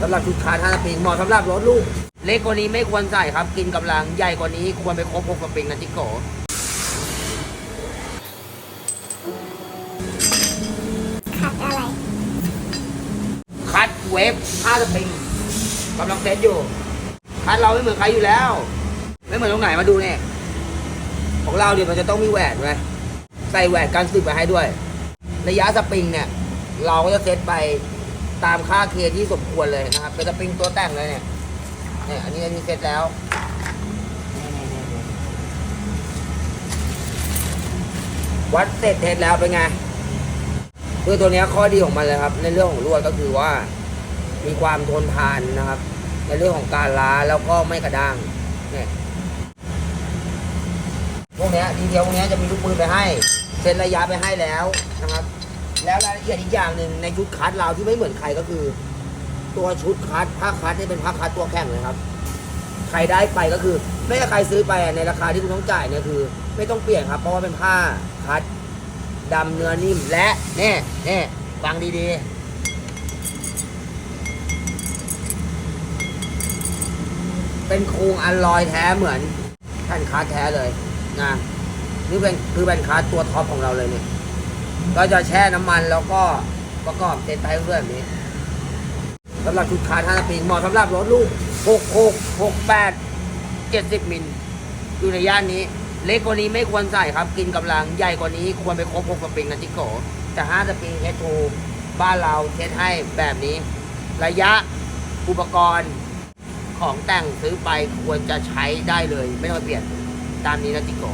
สำหรับชุดคาร์ท่าสปริงเหมาะสำหรับรถลูก เล็กกว่านี้ไม่ควรใส่ครับ กินกำลังใหญ่กว่านี้ควรไปครบหกสปริงนะจิโกขัดอะไร คัดเวฟท่าสปริงกำลังเซตอยู่ คัดเราไม่เหมือนใครอยู่แล้ว ไม่เหมือนตรงไหนมาดูเนี่ยของเราเดี๋ยวมันจะต้องมีแหวนไว้ใส่แหวนกันสึกไปให้ด้วย ระยะสปริงเนี่ย เราก็จะเซตไป ตามค่าเคที่สมควรเลยนะครับเป็นสปริงตัวแต่งเลยเนี่ยเนี่ยอันนี้อันนี้เซตแล้ววัดเสร็จเทสแล้วเป็นไงคือตัวนี้ข้อดีของมันเลยครับ ในเรื่องของลวดก็คือว่า มีความทนทานนะครับ ในเรื่องของการล้าแล้วก็ไม่กระด้างเนี่ยพวกนี้ดีเทลพวกนี้จะมีลูกปืนไปให้เซ็นระยะไปให้แล้วนะครับ แล้วรายละเอียดอีกอย่างหนึ่งในชุดคัดเราที่ไม่เหมือนใครก็คือ ตัวชุดคัดผ้าคัดนี่เป็นผ้าคัดตัวแข็งเลยครับ ใครได้ไปก็คือ ไม่ว่าใครซื้อไปในราคาที่คุณต้องจ่ายเนี่ยคือ ไม่ต้องเปลี่ยนครับ เพราะว่าเป็นผ้าคัดดำเนื้อนิ่มและเนี่ยเนี่ยฟังดีๆ เป็นโครงอัลลอยแท้เหมือนแผ่นคัดแท้เลยนะนี่เป็นคือเป็นคัดตัวท็อปของเราเลยเนี่ย ก็จะแช่น้ำมันแล้วก็ประกอบเซตไทเพื่อนแบบนี้สำหรับชุดคาร์ทาสปริงเหมาะสำหรับรถลูก 6 6 6 8 70 มิลอยู่ในย่านนี้ เล็กกว่านี้ไม่ควรใส่ครับ กินกำลังใหญ่กว่านี้ควรไปครบ6สปริงนะจิโกแต่5สปริงเอทูบ้านเราเทสให้แบบนี้ ระยะอุปกรณ์ของแต่งซื้อไปควรจะใช้ได้เลย ไม่ต้องเปลี่ยนตามนี้นะจิโก